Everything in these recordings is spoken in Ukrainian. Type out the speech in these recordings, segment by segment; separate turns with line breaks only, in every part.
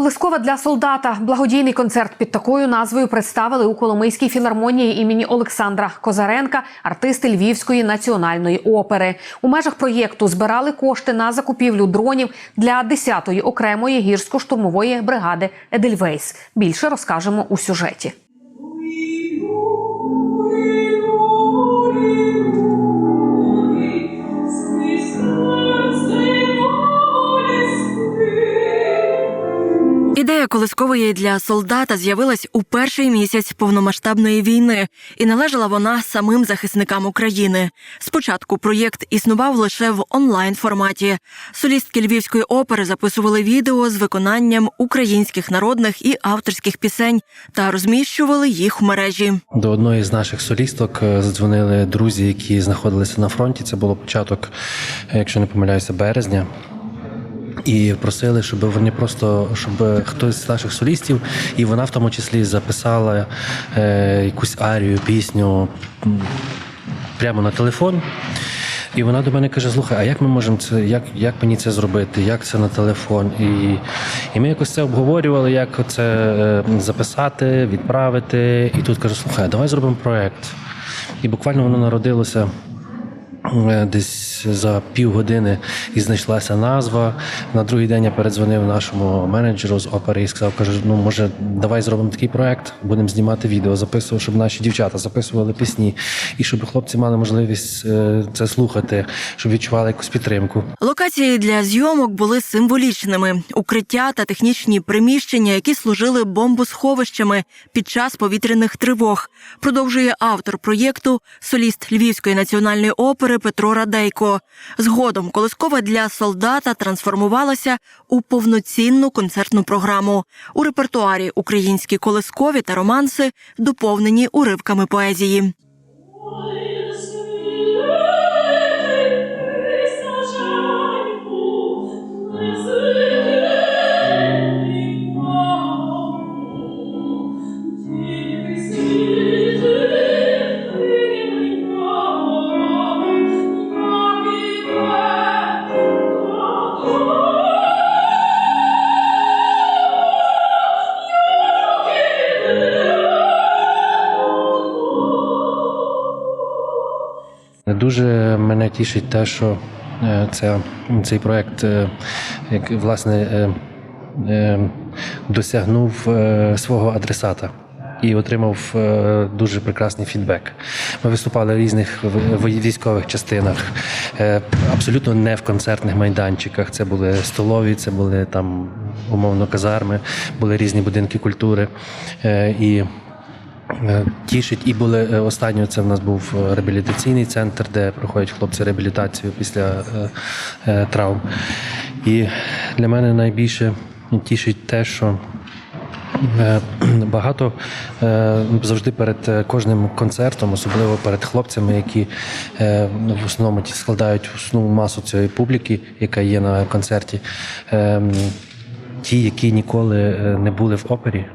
Колискова для солдата. Благодійний концерт під такою назвою представили у Коломийській філармонії імені Олександра Козаренка, артисти Львівської національної опери. У межах проєкту збирали кошти на закупівлю дронів для 10-ї окремої гірсько-штурмової бригади Едельвейс. Більше розкажемо у сюжеті.
Колискової для солдата з'явилась у перший місяць повномасштабної війни, і належала вона самим захисникам України. Спочатку проєкт існував лише в онлайн форматі. Солістки львівської опери записували відео з виконанням українських народних і авторських пісень та розміщували їх в мережі.
До одної з наших солісток е, задзвонили друзі, які знаходилися на фронті. Це було початок, е, якщо не помиляюся, березня. І просили, щоб вони просто, щоб хтось з наших солістів, і вона в тому числі записала е, якусь арію, пісню прямо на телефон. І вона до мене каже: слухай, а як ми можемо це, як, як мені це зробити? Як це на телефон? І, і ми якось це обговорювали, як це е, записати, відправити. І тут каже, слухай, давай зробимо проект. І буквально воно народилося. Е, Десь за півгодини і знайшлася назва. На другий день я передзвонив нашому менеджеру з опери і сказав: каже, ну може, давай зробимо такий проект, будемо знімати відео, записувати, щоб наші дівчата записували пісні, і щоб хлопці мали можливість е, це слухати, щоб відчували якусь підтримку.
Локації для зйомок були символічними: укриття та технічні приміщення, які служили бомбосховищами під час повітряних тривог. Продовжує автор проєкту, соліст Львівської національної опери Петро Радейко. Згодом колискова для солдата трансформувалася у повноцінну концертну програму. У репертуарі українські колискові та романси доповнені уривками поезії.
Дуже мене тішить те, що це, цей проект е, як, власне е, е, досягнув свого адресата. І отримав дуже прекрасний фідбек. Ми виступали в різних військових частинах, абсолютно не в концертних майданчиках. Це були столові, це були там умовно казарми, були різні будинки культури. І Тішить і були е, останньо. Це в нас був е, реабілітаційний центр, де проходять хлопці реабілітацію після е, е, травм. І для мене найбільше тішить те, що е, багато е, завжди перед е, кожним концертом, особливо перед хлопцями, які е, в основному складають основну масу цієї публіки, яка є на концерті. е, Ті, які ніколи е, не були в опері, е,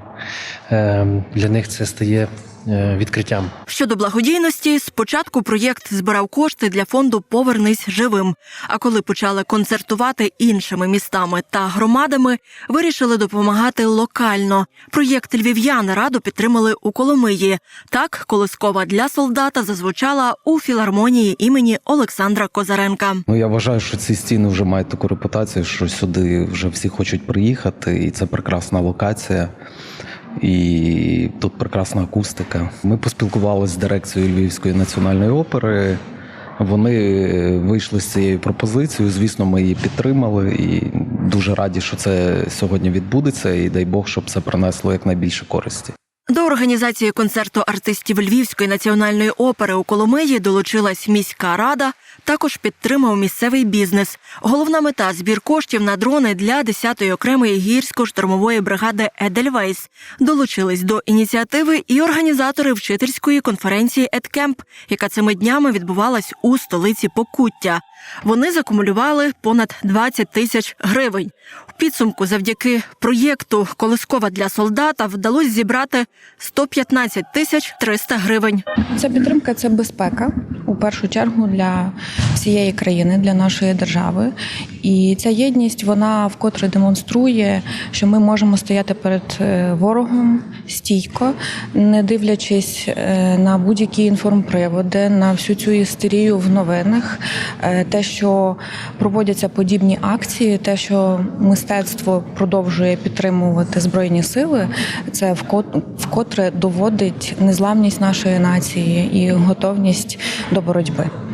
для них це стає е, відкриттям.
Щодо благодійності, спочатку проєкт збирав кошти для фонду Повернись живим. А коли почали концертувати іншими містами та громадами, вирішили допомагати локально. Проєкт Львів'яни раду підтримали у Коломиї. Так, колискова для солдата зазвучала у філармонії імені Олександра Козаренка.
Ну я вважаю, що ці стіни вже мають таку репутацію, що сюди вже всі хочуть приїхати, і це прекрасна локація. І тут прекрасна акустика. Ми поспілкувалися з дирекцією Львівської національної опери. Вони вийшли з цією пропозицією. Звісно, ми її підтримали і дуже раді, що це сьогодні відбудеться. І дай Бог, щоб це принесло якнайбільше користі.
До організації концерту артистів Львівської національної опери у Коломиї долучилась міська рада. Також підтримав місцевий бізнес. Головна мета збір коштів на дрони для 10-ї окремої гірсько-штурмової бригади Едельвейс. Долучились до ініціативи і організатори вчительської конференції «Едкемп», яка цими днями відбувалась у столиці Покуття. Вони закумулювали понад 20 тисяч гривень. У підсумку, завдяки проєкту Колискова для солдата вдалося зібрати 115 тисяч 300 гривень.
Ця підтримка це безпека у першу чергу для всієї країни, для нашої держави. І ця єдність вона вкотре демонструє, що ми можемо стояти перед е, ворогом стійко, не дивлячись е, на будь-які інформприводи, на всю цю істерію в новинах, Е, те, що проводяться подібні акції, те, що мистецтво продовжує підтримувати збройні сили, це вко- вкотре доводить незламність нашої нації і готовність до боротьби.